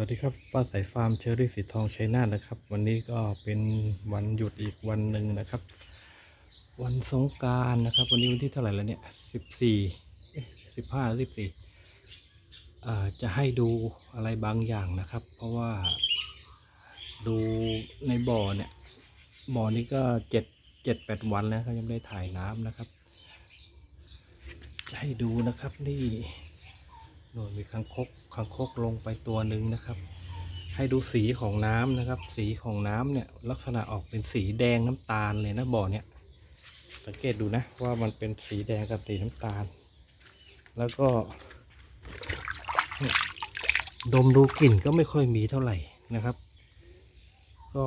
วัสดีครับฟ้าใสฟาร์มเชอรี่สีทองชัยนาทนะครับ วันนี้ก็เป็นวันหยุดอีกวันหนึ่งนะครับ วันสงการนะครับ วันนี้วันที่เท่าไหร่แล้วเนี่ยสิบสี่สิบห้าสิบสี่าจะให้ดูอะไรบางอย่างนะครับ เพราะว่าดูในบ่อเนี่ยบ่อนี้ก็เจ็ดเจ็ดแปดวันแล้วเขายังไม่ได้ถ่ายน้ำนะครับ จะให้ดูนะครับนี่ นมีคังคกคังคกลงไปตัวหนึ่งนะครับ ให้ดูสีของน้ำนะครับ สีของน้ำเนี่ยลักษณะออกเป็นสีแดงน้ำตาลเลยนะบ่อเนี่ยสังเกตดูนะว่ามันเป็นสีแดงกับสีน้ำตาล แล้วก็ ดมดูกลิ่นก็ไม่ค่อยมีเท่าไหร่นะครับ ก็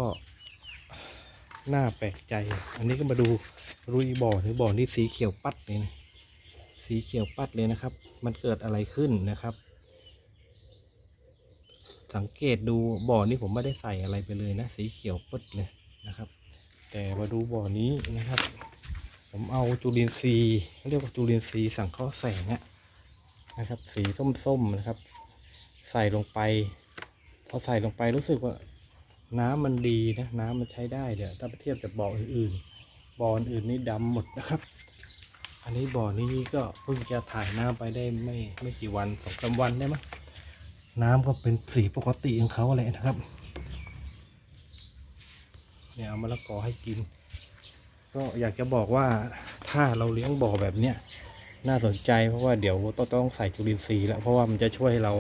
น่าแปลกใจ อันนี้ก็มาดูรุยบ่อหรือบ่อนี่สีเขียวปัดเลยนะ สีเขียวปัดเลยนะครับ มันเกิดอะไรขึ้นนะครับ สังเกตดูบ่อนี้ผมไม่ได้ใส่อะไรไปเลยนะ สีเขียวปัดเลยนะครับ แต่มาดูบ่อนี้นะครับ ผมเอาจุลินทรีย์เขาเรียกว่าจุลินทรีย์สังเคราะห์แสงอะนะครับ สีส้มๆนะครับ ใส่ลงไป พอใส่ลงไปรู้สึกว่าน้ำมันดีนะ น้ำมันใช้ได้เดี๋ยวถ้าไปเทียบกับบ่ออื่นๆบ่ออื่นนี่ดำหมดนะครับ อันนี้บ่อนี้ก็เพิ่งจะถ่ายน้ำไปได้ไม่ไม่กี่วันสองสามวันได้มั้งน้ำก็เป็นสีปกติของเขาเลยนะครับ เนี่ยเอามะละกอให้กิน ก็อยากจะบอกว่าถ้าเราเลี้ยงบ่อแบบเนี้ยน่าสนใจเพราะว่าเดี๋ยวต้องต้องใส่จุลินทรีย์แล้วเพราะว่ามันจะช่วยเรา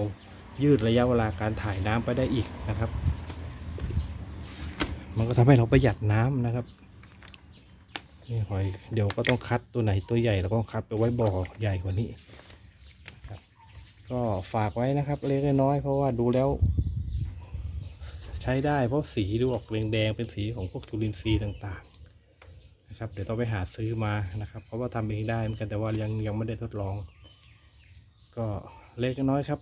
ยืดระยะเวลาการถ่ายน้ำไปได้อีกนะครับ มันก็ทำให้เราประหยัดน้ำนะครับ นี่หอยเดี๋ยวก็ต้องคัดตัวไหนตัวใหญ่แล้วก็คัดไปไว้บ่อใหญ่กว่านี้ครับก็ฝากไว้นะครับ เล็กน้อยเพราะว่าดูแล้ว ใช้ได้เพราะสีดูออกแดงๆเป็นสีของพวกจุลินทรีย์ต่างๆนะครับ เดี๋ยวต้องไปหาซื้อมานะครับเพราะว่าทำเองได้เหมือนกันแต่ว่ายังยังไม่ได้ทดลอง ก็เล็กน้อยครับ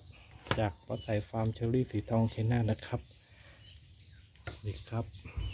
จากวัดสายฟาร์มเชอรี่สีทองเชน่านะครับสวัสดีครับ